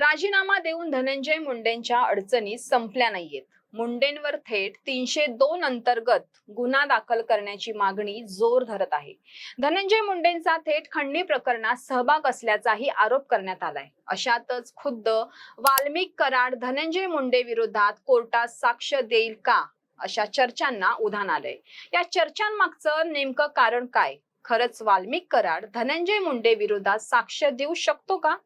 राजीनामा देऊन धनंजय मुंडेंच्या अडचणी संपल्या नाहीयेत. मुंडेंवर थेट तीनशे दोन अंतर्गत गुन्हा दाखल करण्याची मागणी जोर धरत आहे. धनंजय मुंडेंचा थेट खंडणी प्रकरणात सहभाग असल्याचाही आरोप करण्यात आलाय. अशातच खुद्द वाल्मिक कराड धनंजय मुंडे विरोधात कोर्टात साक्ष देईल का अशा चर्चांना उधाण आलंय. या चर्चांमागचं नेमकं कारण काय? खरंच वाल्मिक कराड धनंजय मुंडे विरोधात साक्ष देऊ शकतो का?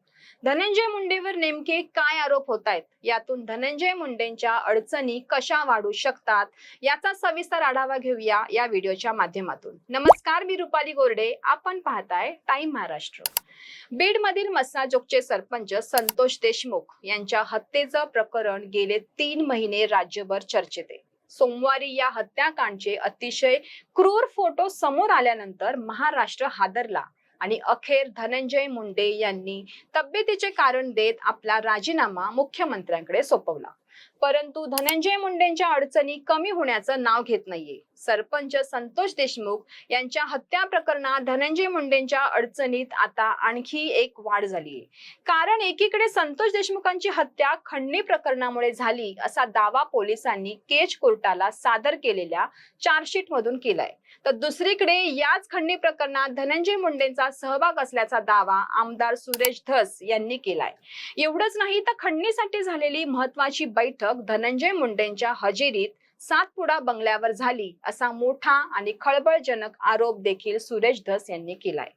धनंजय मुंडेवर नेमके काय आरोप होत आहेत यातून धनंजय मुंडेंच्या अडचणी कशा वाढू शकतात? याचा सविस्तर आढावा घेऊया या व्हिडिओच्या माध्यमातून. नमस्कार मी रुपाली गोरडे. आपण पाहताय टाइम महाराष्ट्र. बीड मधील मस्साजोगचे सरपंच संतोष देशमुख यांच्या हत्येचं प्रकरण गेले तीन महिने राज्यभर चर्चेत आहे. सोमवारी या हत्याकांडचे अतिशय क्रूर फोटो समोर आल्यानंतर महाराष्ट्र हादरला. आणि अखेर धनंजय मुंडे यांनी तब्येतीचे कारण देत आपला राजीनामा मुख्यमंत्र्यांकडे सोपवला. परंतु धनंजय मुंडेंच्या अडचणी कमी होण्याचं नाव घेत नाहीये. सरपंच संतोष देशमुख यांच्या हत्या प्रकरणात धनंजय मुंडेंच्या अडचणीत आता आणखी एक वाढ झालीय. कारण एकीकडे संतोष देशमुखांची हत्या खंडणी प्रकरणामुळे झाली असा दावा पोलिसांनी केज कोर्टाला सादर केलेल्या चार्जशीट मधून केलाय. तर दुसरीकडे याच खंडणी प्रकरणात धनंजय मुंडेंचा सहभाग असल्याचा दावा आमदार सुरेश धस यांनी केलाय. एवढंच नाही तर खंडणीसाठी झालेली महत्वाची बैठक धनंजय मुंडेंच्या हजेरीत सातपुडा बंगल्यावर झाली असा मोठा आणि खळबळजनक आरोप देखील सुरेश धस यांनी केलाय.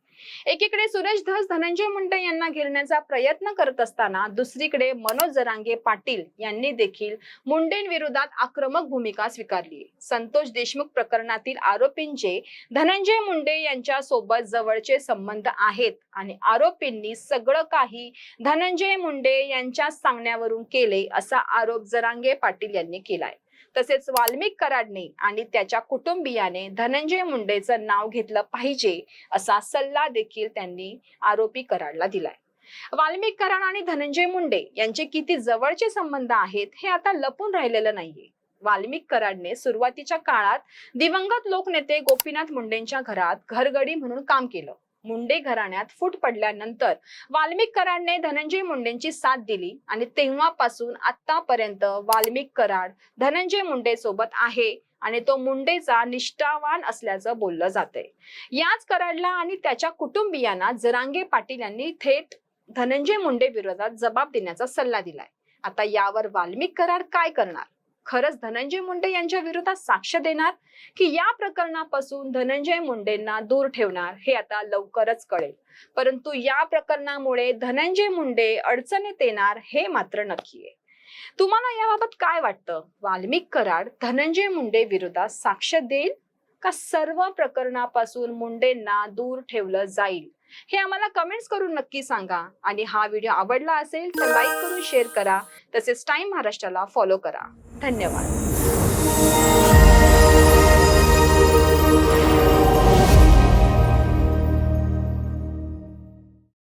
एकीकडे सुरेश धस धनंजय मुंडे यांना घेरण्याचा प्रयत्न करत असताना दुसरीकडे मनोज जरांगे पाटील यांनी देखील मुंडेंविरोधात आक्रमक भूमिका स्वीकारली. संतोष देशमुख प्रकरणातील आरोपींचे धनंजय मुंडे यांच्या सोबत जवळचे संबंध आहेत आणि आरोपींनी सगळं काही धनंजय मुंडे यांच्या सांगण्यावरून केले असा आरोप जरांगे पाटील यांनी केलाय. तसेच वाल्मिक कराडने आणि त्याच्या कुटुंबियाने धनंजय मुंडेचं नाव घेतलं पाहिजे असा सल्ला देखील त्यांनी आरोपी कराडला दिलाय. वाल्मिक कराड आणि धनंजय मुंडे यांचे किती जवळचे संबंध आहेत हे आता लपून राहिलेलं नाहीये. वाल्मिक कराडने सुरुवातीच्या काळात दिवंगत लोकनेते गोपीनाथ मुंडेंच्या घरात घरगडी म्हणून काम केलं. मुंडे घराण्यात फूट पडल्यानंतर वाल्मिकरांनी कराडने धनंजय मुंडेंची साथ दिली आणि तेव्हापासून आतापर्यंत वाल्मिक कराड धनंजय मुंडे सोबत आहे आणि तो मुंडेचा निष्ठावान असल्याचं बोललं जाते याच कराडला आणि त्याच्या कुटुंबियांना जरांगे पाटील यांनी थेट धनंजय मुंडे विरोधात जबाब देण्याचा सल्ला दिलाय. आता यावर वाल्मिक कराड काय करणार? खरंच धनंजय मुंडे यांच्या विरोधात साक्ष देणार? की या प्रकरणापासून धनंजय मुंडेंना दूर ठेवणार? हे आता लवकरच कळेल. परंतु या प्रकरणामुळे धनंजय मुंडे अडचणीत येणार हे मात्र नक्की आहे तुम्हाला याबाबत काय वाटतं? वाल्मिक कराड धनंजय मुंडे विरोधात साक्ष देईल? का सर्व प्रकरणापासून मुंडेंना दूर ठेवलं जाईल? हे आम्हाला कमेंट्स करून नक्की सांगा. आणि हा व्हिडिओ आवडला असेल तर लाईक करून शेअर करा. तसेच टाइम महाराष्ट्राला फॉलो करा. धन्यवाद.